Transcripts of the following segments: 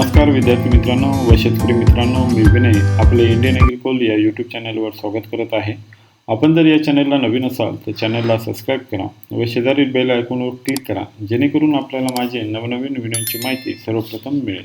नमस्कार विद्यार्थी मित्रांनो व शेतकरी मित्रांनो मी विनय आपले इंडियन ॲग्रिकोल या यूट्यूब चॅनलवर स्वागत करत आहे. आपण जर या चॅनलला नवीन असाल तर चॅनलला सबस्क्राईब करा व शेजारील बेल आयकॉनवर क्लिक करा जेणेकरून आपल्याला माझे नवनवीन व्हिडिओची माहिती सर्वप्रथम मिळेल.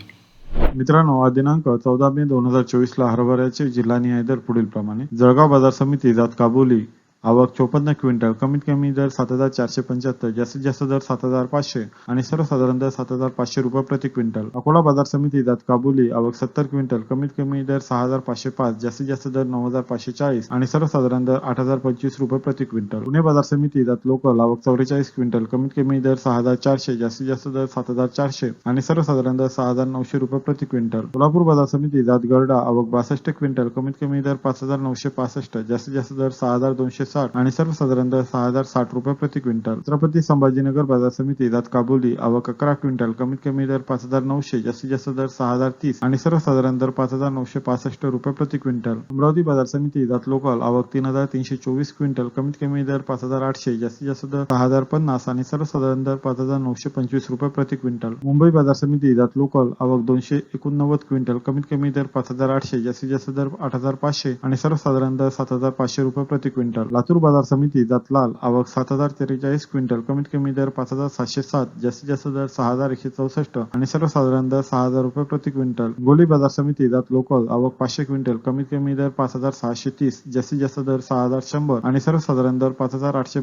मित्रांनो आज दिनांक चौदा मे दोन हजार चोवीसला हरभऱ्याचे जिल्हानिहाय दर पुढील प्रमाणे जळगाव बाजार समिती जात काबुली आवक चोपन्न क्विंटल कमीत कमी दर सात हजार चारशे पंच्याहत्तर जास्तीत जास्त दर सात हजार पाचशे आणि सर्वसाधारण दर सात हजार पाचशे रुपये प्रति क्विंटल. अकोला बाजार समिती जात काबुली आवक सत्तर क्विंटल कमीत कमी दर सहा हजार पाचशे पाच जास्तीत जास्त दर नऊ हजार पाचशे चाळीस आणि सर्वसाधारण दर आठ हजार पंचवीस रुपये प्रति क्विंटल. पुणे बाजार समिती जात लोकल आवक चौवेचाळीस क्विंटल कमीत कमी दर सहा हजार चारशे जास्तीत जास्त दर सात हजार चारशे आणि सर्वसाधारण दर सहा हजार नऊशे रुपये प्रति क्विंटल. सोलापूर बाजार समिती जात गरडा आवक बासष्ट क्विंटल कमीत कमी दर पाच हजार नऊशे पासष्ट जास्तीत जास्त दर सहा हजार दोनशे साठ आणि सर्वसाधारणतः सहा हजार साठ रुपये प्रति क्विंटल. छत्रपती संभाजीनगर बाजार समिती जात काबुली आवक अकरा क्विंटल कमीत कमी दर पाच हजार नऊशे जास्तीत जास्त दर सहा हजार तीस आणि सर्वसाधारण दर पाच हजार नऊशे पासष्ट रुपये प्रति क्विंटल. अमरावती बाजार समिती जात लोकल आवक तीन हजार तीनशे चोवीस क्विंटल कमीत कमी दर पाच हजार आठशे जास्तीत जास्त दर सहा हजार पन्नास आणि सर्वसाधारण दर पाच हजार नऊशे पंचवीस रुपये प्रति क्विंटल. मुंबई बाजार समिती जात लोकल आवक दोनशे एकोणनव्वद क्विंटल कमीत कमी दर पाच हजार आठशे जास्तीत जास्त दर आठ हजार पाचशे आणि सर्वसाधारण दर सात हजार पाचशे रुपये प्रति क्विंटल. लातूर बाजार समिती जात लाल आवक सात हजार त्रेचाळीस क्विंटल कमीत कमी दर पाच हजार सातशे सात जास्तीत जास्त दर सहा हजार एकशे चौसष्ट आणि सर्वसाधारण दर सहा हजार रुपये प्रति क्विंटल. गोली बाजार समिती जात लोकल आवक पाचशे क्विंटल कमीत कमी दर पाच हजार सहाशे तीस जास्तीत जास्त दर सहा हजार शंभर आणि सर्वसाधारण दर पाच हजार आठशे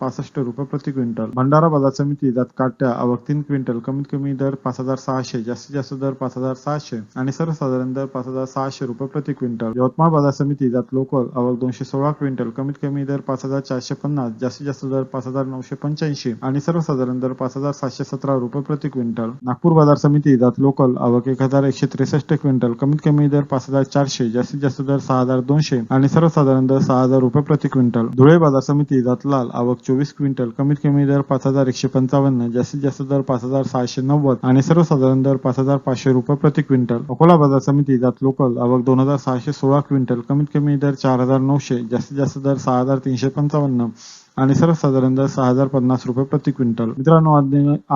पासष्ट रुपये प्रति क्विंटल. भंडारा बाजार समिती जात काट्या आवक तीन क्विंटल कमीत कमी दर पाच हजार सहाशे जास्तीत जास्त दर पाच हजार सहाशे आणि सर्वसाधारण दर पाच हजार सहाशे रुपये प्रति क्विंटल. यवतमाळ बाजार समिती जात लोकल आवक दोनशे सोळा क्विंटल कमीत कमी दर पाच हजार चारशे पन्नास जास्तीत जास्त दर पाच हजार नऊशे पंच्याऐंशी आणि सर्वसाधारण दर पाच हजार सातशे सतरा रुपये प्रति क्विंटल. नागपूर बाजार समिती जात लोकल आवक एक हजार एकशे त्रेसष्ट क्विंटल कमीत कमी दर पाच हजार चारशे जास्तीत जास्त दर सहा हजार दोनशे आणि सर्वसाधारण दर सहा हजार रुपये प्रति क्विंटल. धुळे बाजार समिती जात लाल आवक चोवीस क्विंटल कमीत कमी दर पाच हजार एकशे पंचावन्न जास्तीत जास्त दर पाच हजार सहाशे नव्वद आणि सर्वसाधारण दर पाच हजार पाचशे रुपये प्रति क्विंटल. अकोला बाजार समिती जात लोकल आवक दोन हजार सहाशे सोळा क्विंटल कमीत कमी दर चार हजार नऊशे जास्तीत जास्त दर सहा हजार तीनशे पंचावन्न. आणि सर्वसाधारण दर सहा हजार पन्नास रुपये प्रति क्विंटल. मित्रांनो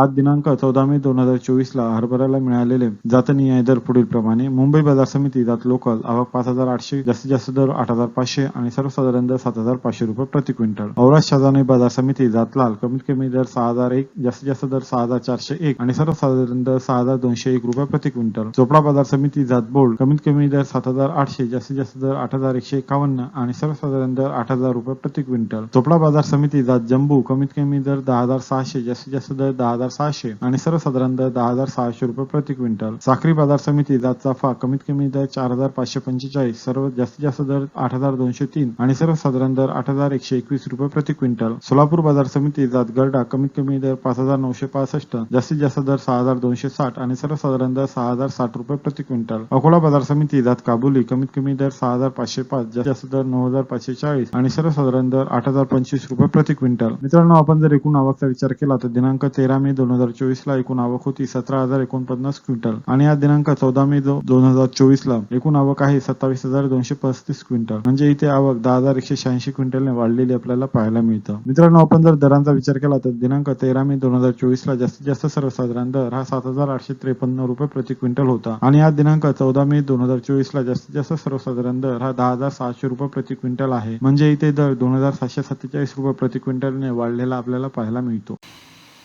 आज दिनांक चौदा मे दोन हजार चोवीस ला हरभऱ्याला मिळालेले जातनीय दर पुढील प्रमाणे मुंबई बाजार समिती जात लोकल आवक पाच हजार आठशे जास्तीत जास्त दर आठ हजार पाचशे आणि सर्वसाधारण दर सात हजार पाचशे रुपये प्रति क्विंटल. औराज बाजार समिती जात लाल कमीत कमी दर सहा हजार एक जास्तीत जास्त दर सहा हजार चारशे एक आणि सर्वसाधारण दर सहा हजार दोनशे एक रुपये प्रति क्विंटल. चोपडा बाजार समिती जात बोर्ड कमीत कमी दर सात हजार आठशे जास्तीत जास्त दर आठ हजार एकशे एकावन्न आणि सर्वसाधारण दर आठ हजार रुपये प्रति क्विंटल. चोपडा बाजार समिती जात जम्बू कमीत कमी दर दहा हजार सहाशे जास्तीत जास्त दर दहा हजार सहाशे आणि सर्वसाधारण दर दहा हजार सहाशे रुपये प्रति क्विंटल. साखरी बाजार समिती जात चाफा कमीत कमी दर चार हजार पाचशे पंचेचाळीस सर्व जास्तीत जास्त दर आठ हजार दोनशे तीन आणि सर्वसाधारण दर आठ हजार एकशे एकवीस रुपये प्रति क्विंटल. सोलापूर बाजार समिती जात गरडा कमीत कमी दर पाच हजार नऊशे पासष्ट जास्तीत जास्त दर सहा हजार दोनशे साठ आणि सर्वसाधारण दर सहा हजार साठ रुपये प्रति क्विंटल. अकोला बाजार समिती जात काबुली कमीत कमी दर सहा हजार पाचशे पाच जास्तीत जास्त दर नऊ हजार पाचशे चाळीस आणि सर्वसाधारण दर आठ हजार पंचवीस रुपये प्रति क्विंटल. मित्रांनो आपण जर एकूण आवकचा विचार केला तर दिनांक तेरा मे दोन हजार चोवीस ला एकूण आवक होती सतरा हजार एकोणपन्नास क्विंटल आणि आज दिनांक चौदा मे दोन हजार चोवीस ला एकूण आवक आहे सत्तावीस हजार दोनशे पस्तीस क्विंटल. म्हणजे इथे आवक दहा हजार एकशे शहाऐंशी क्विंटलने वाढलेली आपल्याला पाहायला मिळतं. मित्रांनो आपण जर दरांचा विचार केला तर दिनांक तेरा मे दोन हजार चोवीस ला जास्तीत जास्त सर्वसाधारण दर हा सात हजार आठशे त्रेपन्न रुपये प्रति क्विंटल होता आणि आज दिनांक चौदा मे दोन हजार चोवीस ला जास्तीत जास्त सर्वसाधारण दर हा दहा हजार सहाशे रुपये प्रति क्विंटल आहे. म्हणजे इथे दर दोन हजार सातशे सत्तेचाळीस रुपये रुपये प्रति क्विंटलने वाढलेला आपल्याला पाहायला मिळतो.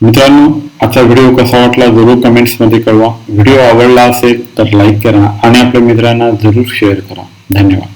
मित्रांनो आजचा व्हिडिओ कसा वाटला जरूर कमेंट्समध्ये कळवा. व्हिडिओ आवडला असेल तर लाईक करा आणि आपल्या मित्रांना जरूर शेअर करा. धन्यवाद.